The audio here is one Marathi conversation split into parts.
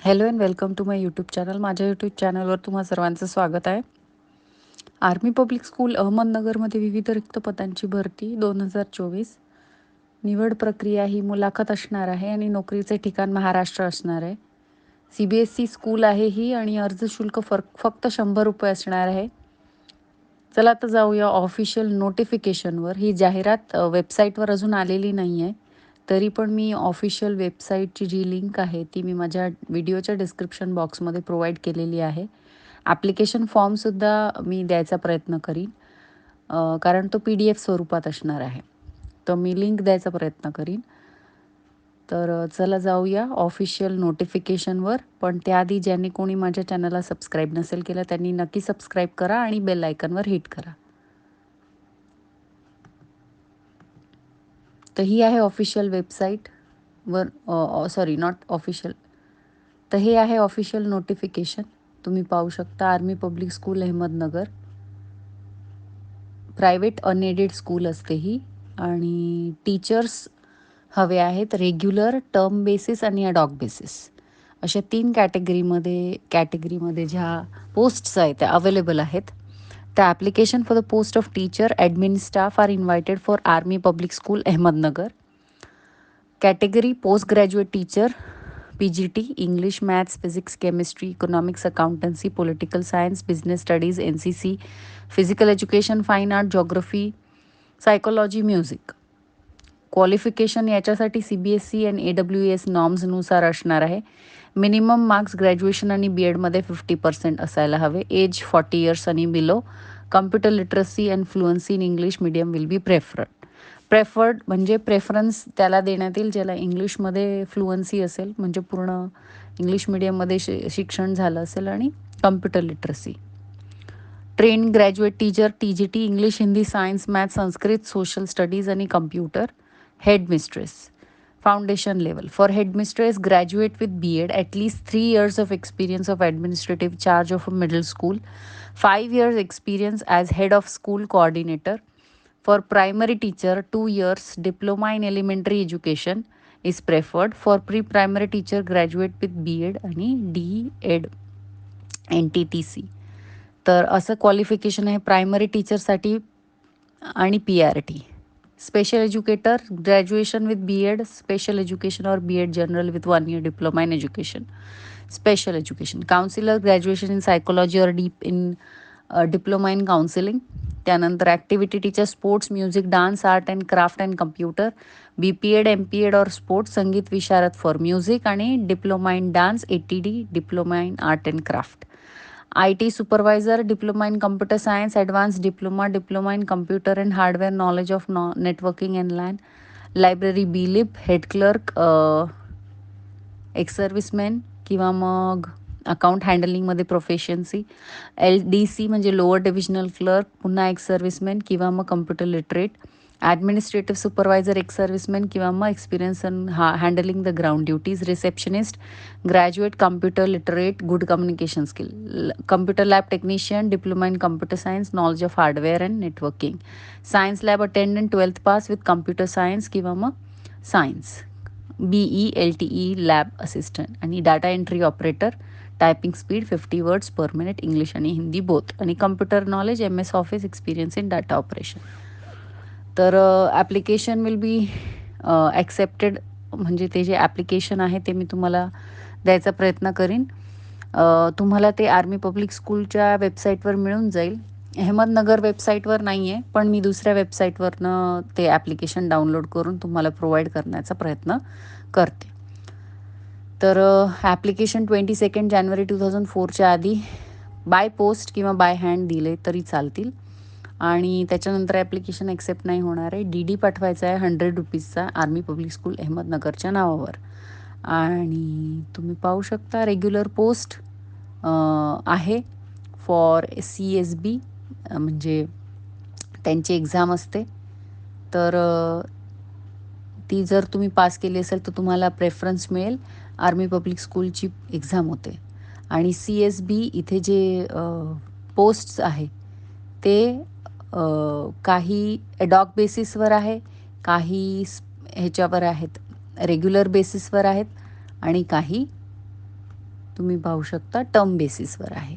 Hello and welcome to my YouTube channel माझ्या यूट्यूब चॅनलवर तुम्हा सर्वांचं स्वागत आहे. आर्मी पब्लिक स्कूल अहमदनगरमध्ये विविध रिक्त पदांची भरती दोन हजार चोवीस. निवड प्रक्रिया ही मुलाखत असणार आहे आणि नोकरीचे ठिकाण महाराष्ट्र असणार आहे. C B S C school आहे ही आणि अर्ज शुल्क फरक फक्त शंभर रुपये असणार आहे. चला आता जाऊया ऑफिशियल नोटिफिकेशनवर ही जाहिरात वेबसाईटवर अजून आलेली नाही आहे तरी पण मी ऑफिशियल वेबसाईटची जी लिंक आहे ती मी माझ्या व्हिडिओच्या डिस्क्रिप्शन बॉक्समध्ये प्रोव्हाइड केलेली आहे. ॲप्लिकेशन फॉर्मसुद्धा मी द्यायचा प्रयत्न करीन. कारण तो पी डी एफ स्वरूपात असणार आहे. तर मी लिंक द्यायचा प्रयत्न करीन. तर चला जाऊया ऑफिशियल नोटिफिकेशनवर पण त्याआधी ज्यांनी कोणी माझ्या चॅनलला सबस्क्राईब नसेल केलं त्यांनी नक्की सबस्क्राईब करा आणि बेल आयकनवर हिट करा. तर ही आहे ऑफिशियल वेबसाईट वर सॉरी नॉट ऑफिशियल तर हे आहे ऑफिशियल नोटिफिकेशन तुम्ही पाहू शकता army public school Ahmednagar. Private unaided school असते ही. आणि टीचर्स हवे आहेत रेग्युलर टर्म बेसिस आणि अडॉक बेसिस अशा तीन कॅटेगरीमध्ये कॅटेगरीमध्ये ज्या पोस्ट्स आहेत त्या अवेलेबल आहेत. The application for the post of teacher, admin staff are invited for Army Public School, Ahmednagar. Category postgraduate teacher, PGT, English, Maths, Physics, Chemistry, Economics, Accountancy, Political Science, Business Studies, NCC, Physical Education, Fine Art, Geography, Psychology, Music. Qualification याच्यासाठी C B S C and A W S नॉर्म्सनुसार असणार आहे. मिनिमम मार्क्स ग्रॅज्युएशन आणि बी एडमध्ये फिफ्टी पर्सेंट असायला हवे. एज फॉर्टी इयर्स आणि below computer literacy and fluency in English medium will be preferred preferred म्हणजे प्रेफरन्स त्याला देण्यात येईल ज्याला इंग्लिशमध्ये फ्लुअन्सी असेल म्हणजे पूर्ण इंग्लिश मिडियममध्ये शि शिक्षण झालं असेल आणि computer literacy train graduate teacher T G T English Hindi science maths Sanskrit social studies आणि computer headmistress foundation level for headmistress graduate with B Ed at least three years of experience of administrative charge of middle school five years experience as head of school coordinator for primary teacher two years diploma in elementary education is preferred for pre primary teacher graduate with B Ed आणि D Ed N T T C तर असं क्वालिफिकेशन आहे प्रायमरी टीचरसाठी आणि P R T special educator graduation with B Ed special education और B Ed general with one year diploma in education special education counsellor graduation in psychology और dip in diploma in counselling त्यानंतर activity teacher sports music dance art and craft and computer B P Ed M P Ed or sports Sangeet Visharad for music आणि diploma in dance A T D diploma in art and craft I T supervisor diploma in computer science advance diploma diploma in computer and hardware knowledge of no networking and LAN library B lib head clerk ex serviceman किंवा मग अकाउंट हँडलिंगमध्ये प्रोफेशन्सी एल डी सी म्हणजे लोअर डिव्हिजनल क्लर्क पुन्हा एक्स सर्व्हिसमॅन किंवा मग कम्प्युटर लिटरेट. ॲडमिनिस्ट्रेटिव्ह सुपरवायझर एक सर्व्हिसमॅन किंवा मग एक्सपिरियन्स इन हा handling the ground duties receptionist graduate computer literate good communication skill computer lab technician diploma in computer science knowledge of hardware and networking science lab attendant twelfth pass with computer science किंवा मग science B E L T E lab assistant आणि data entry operator typing speed fifty words per minute English आणि हिंदी बोथ आणि computer knowledge M S office experience in data operation तर ॲप्लिकेशन विल बी ॲक्सेप्टेड म्हणजे ते जे ॲप्लिकेशन आहे ते मी तुम्हाला द्यायचा प्रयत्न करीन. तुम्हाला ते आर्मी पब्लिक स्कूलच्या वेबसाईटवर मिळून जाईल. अहमदनगर वेबसाईटवर नाही आहे पण मी दुसऱ्या वेबसाईटवरनं ते ॲप्लिकेशन डाउनलोड करून तुम्हाला प्रोव्हाइड करण्याचा प्रयत्न करते. तर ॲप्लिकेशन ट्वेंटी सेकंड जानेवारी टू थाउजंड फोरच्या आधी बाय पोस्ट किंवा बाय हँड दिले तरी चालतील. आणि त्याच्यानंतर ॲप्लिकेशन ॲक्सेप्ट नाही होणार आहे. डी डी पाठवायचा आहे हंड्रेड रुपीजचा आर्मी पब्लिक स्कूल अहमदनगरच्या नावावर. आणि तुम्ही पाहू शकता रेग्युलर पोस्ट आहे फॉर सी एस बी म्हणजे त्यांची एक्झाम असते. तर ती जर तुम्ही पास केली असेल तर तुम्हाला प्रेफरन्स मिळेल. आर्मी पब्लिक स्कूलची एक्झाम होते. आणि सी एस बी इथे जे पोस्ट्स आहे ते काही ॲडॉक बेसिसवर आहे काही ह्याच्यावर आहेत रेग्युलर बेसिसवर आहेत आणि काही तुम्ही पाहू शकता टर्म बेसिसवर आहे.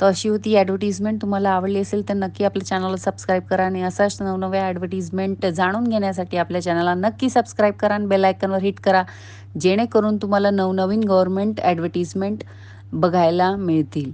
तर अशी होती ॲडव्हर्टिजमेंट तुम्हाला आवडली असेल तर नक्की आपल्या चॅनलला सबस्क्राईब करा आणि असाच नवनव्या ॲडव्हर्टिजमेंट जाणून घेण्यासाठी आपल्या चॅनलला नक्की सबस्क्राईब करा आणि बेलायकनवर हिट करा जेणेकरून तुम्हाला नवनवीन गव्हर्मेंट ॲडव्हर्टिजमेंट बघायला मिळतील.